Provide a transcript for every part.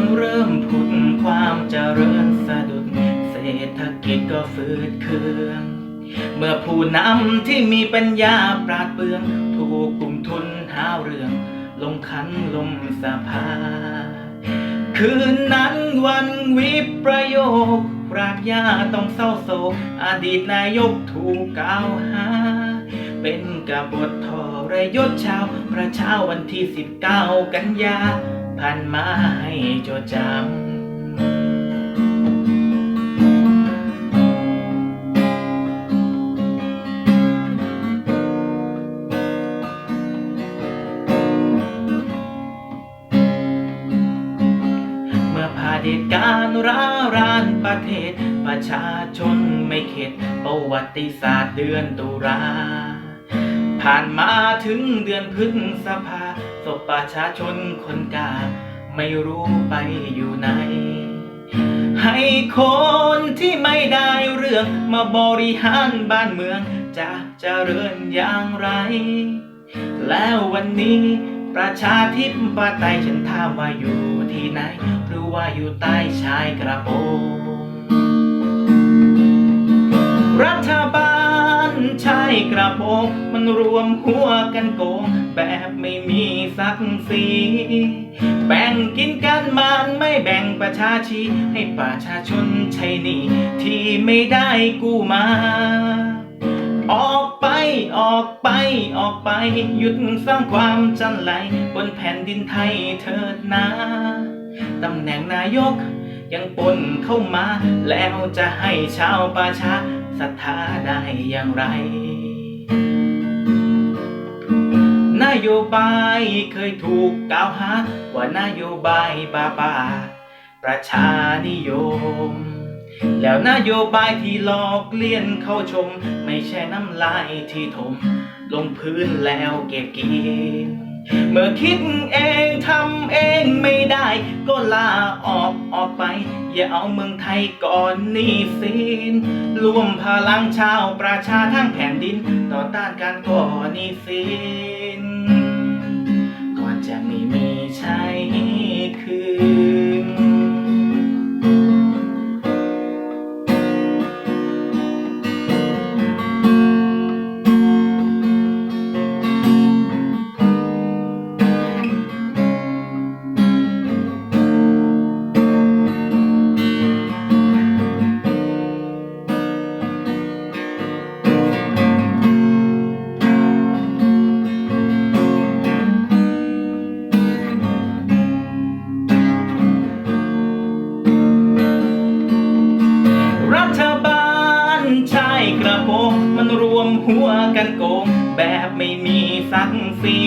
งเริ่มพุดความเจริญสะดุด เศรษฐกิจก็ฟืดเคือง เมื่อผู้นำที่มีปัญญาปราดเบือง ถูกกลุ่มทุนหาเรื่อง ลงคันลมสภา คืนนั้นวันวิประโยครากยาต้องเศร้าโศกอดีตนายกถูกกล่าวหา เป็นกบฏทรยศชาว ประชาวันที่ 19 กันยา ผ่านมาให้จดจำ เมื่อผาเหตุการร้ารานประเทศ ประชาชนไม่เข็ด ประวัติศาสตร์เดือนตุลาผ่านมาถึงเดือนพฤษภา ศพประชาชนคนกาไม่รู้ไปอยู่ไหน ให้คนที่ไม่ได้เรื่องมาบริหารบ้านเมือง จะเจริญอย่างไร แล้ววันนี้ประชาธิปไตยฉันถามว่าอยู่ที่ไหน หรือว่าอยู่ใต้ชายกระโปรงรัฐบาลชายกระโปรงมันรวมหัวกันโกง แบบไม่มีศักดิ์ศรีแบ่งกินกันมันไม่แบ่งประชาชีให้ประชาชนใช้นี่ที่ไม่ได้กู้มา ออกไปออกไปออกไป หยุดสร้างความจันไหล บนแผ่นดินไทยเถิดนะตำแหน่งนายกยังปนเข้ามา แล้วจะให้ชาวประชาศรัทธาได้อย่างไร โยบายเคยถูกกล่าวหา ว่านโยบายบาบาประชานิยม แล้วนโยบายที่หลอกเลียนเข้าชม ไม่ใช่น้ำลายที่ถม ลงพื้นแล้วเก็บกินเมื่อคิดเองทำเองไม่ได้ ก็ลาออกออกไป อย่าเอาเมืองไทยก่อนหนี้สินรวมพลังชาวประชาทั้งแผ่นดิน ต่อต้านการก่อหนี้สิน จะไม่มีใช้คืน มหัวกันโกง แบบไม่มีศักดิ์ศรี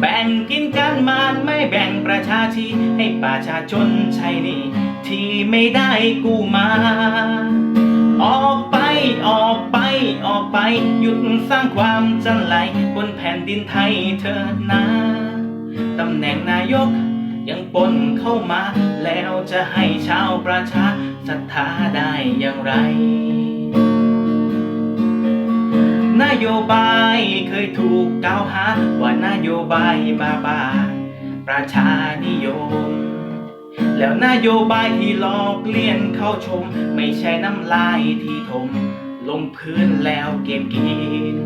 แบ่งกินกันมานไม่แบ่งประชาชีให้ประชาชนใช้หนี่ ที่ไม่ได้กู้มา ออกไปออกไปออกไป หยุดสร้างความจันไหลบนแผ่นดินไทยเถิดนะตำแหน่งนายกยังปนเข้ามา แล้วจะให้ชาวประชาศรัทธาได้อย่างไร โยบายเคยถูกกล่าวหาว่านโยบายบาบาประชานิยม แล้วนโยบายที่หลอกเลียนเข้าชม ไม่ใช่น้ำลายที่ถม ลงพื้นแล้วเก็บกิน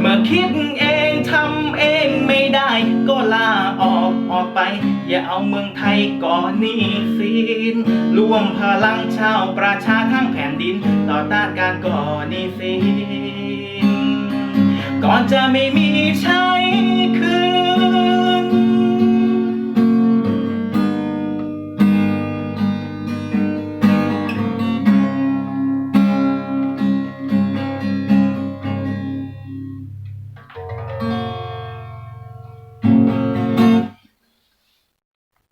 เมื่อคิดเองทำเองไม่ได้ก็ลาออกออกไป อย่าเอาเมืองไทยก่อนหนี้สินรวมพลังชาวประชาทั้งแผ่นดิน ต่อต้านการก่อหนี้สิน ก่อนจะไม่มีใช้คือ